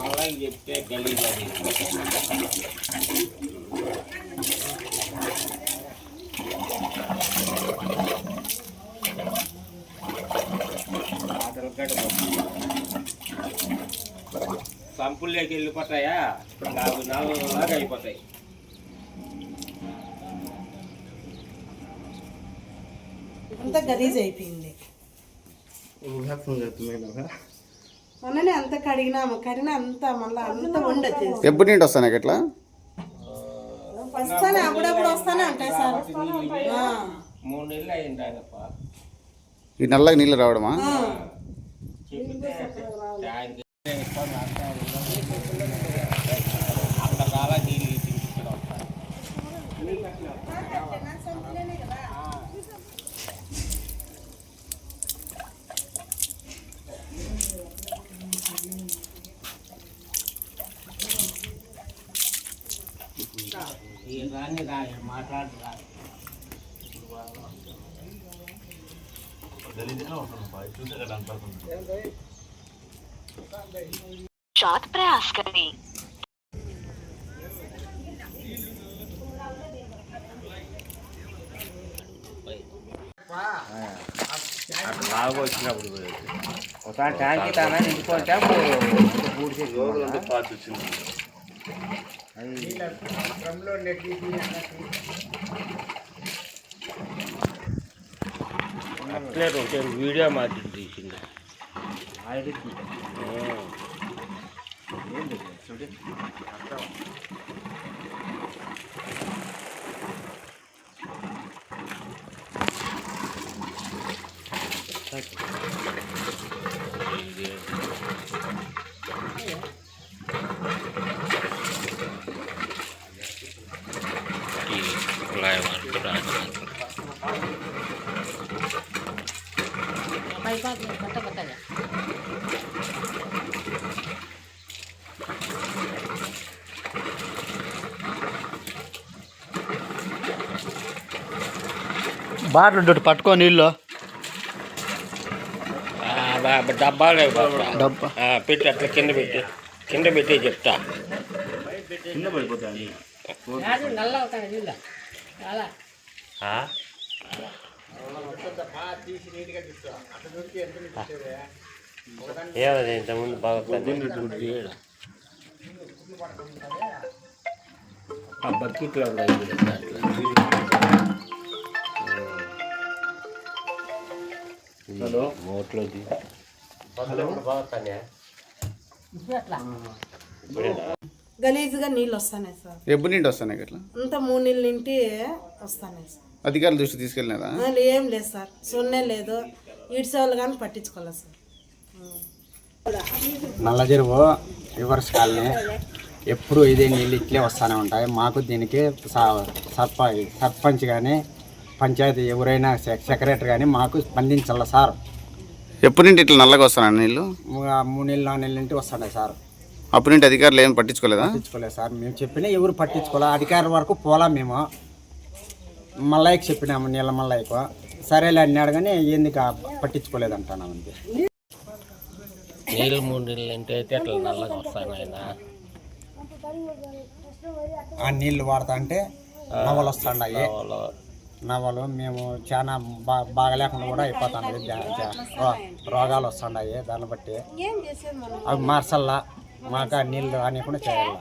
మళ్ళీ చెప్తే గలీజ్ అది ఆటలు కట్ట సంపుల్లోకి వెళ్ళిపోతాయా నాకు నాలుగు లాగా అయిపోతాయి అంతా గలీజ్ అయిపోయింది. మొన్ననే అంత కడిగినాము కడిగిన అంత మళ్ళీ అంత వండొచ్చేసి ఎప్పుడు నింటి వస్తాను ఇట్లా వస్తానే అప్పుడప్పుడు వస్తానే ఉంటాయి సార్. ఆ, మూడు నెలలు అయింది ఆయనప్ప ఈ నల్లగా నీళ్ళు రావడమా ఈ రాని రా మాట్లాడు రా शॉट प्रयास करें బాగా వచ్చినప్పుడు ఒకసారి ట్యాంక్ తానా నింపుకుంటే పూడిసే అట్లే ఉంటే వీడియో మాత్రం తీసింది బాటిల్ పట్టుకో నీళ్ళు. డబ్బాలే డబ్బా. పెట్టి అట్లా కింద పెట్టి. కింద పెట్టి చెప్తా. ఆ? ఏమది ఇంతకుముందు బాగా పెద్ద? ఆ బకెట్లో చూడు దాంట్లో. హలో? మోట్లో గలీజ్గా నీళ్ళు వస్తాయి సార్. ఎప్పుడు నింటి వస్తాను ఇట్లా అంత మూడు నీళ్ళ నింటి వస్తాయి సార్. అధికారుల దృష్టి తీసుకెళ్ళినదా మళ్ళీ ఏం లేదు సార్. సొన్నే లేదు. ఇటు సేవలు కానీ పట్టించుకోలేదు సార్. నల్ల చెరువు రివర్స్ కాలనీ. ఎప్పుడు ఇదే నీళ్ళు ఇట్లే వస్తూనే ఉంటాయి. మాకు దీనికి స- సర్ప సర్పంచ్ కానీ పంచాయతీ ఎవరైనా సె- సెక్రటరీ కానీ మాకు స్పందించాల సార్. ఎప్పుడు నింటి ఇట్లా నల్లగా వస్తాను నీళ్ళు? మూడు మూడు నెలలు నాలుగు నెలల నుండి వస్తున్నాయి సార్. అప్పుడు నింటి అధికారులు ఏం పట్టించుకోలేదా? పట్టించుకోలేదు సార్. మేము చెప్పినా ఎవరు పట్టించుకోలే. అధికారుల వరకు పోలా మేము. మల్లయ్యకి చెప్పినాము నీళ్ళ మల్లయ్యకు. సరేలే అన్నాడు కానీ ఎందుకు పట్టించుకోలేదు అంటున్నాం అంతే. నీళ్ళు మూడు నీళ్ళు అంటే అయితే అట్లా నల్లగా వస్తాను ఆయన ఆ నీళ్ళు వాడుతా అంటే నవలు వస్తున్నాయి నవలు. మేము చాలా బా బాగలేకుండా కూడా అయిపోతున్నాయి జా- జా- రో- రోగాలు వస్తున్నాయి దాన్ని బట్టి. ఏం చేసేది మనం? అవి మార్చల్లా. మాకు ఆ నీళ్ళు రానియకుండా చేయాలి?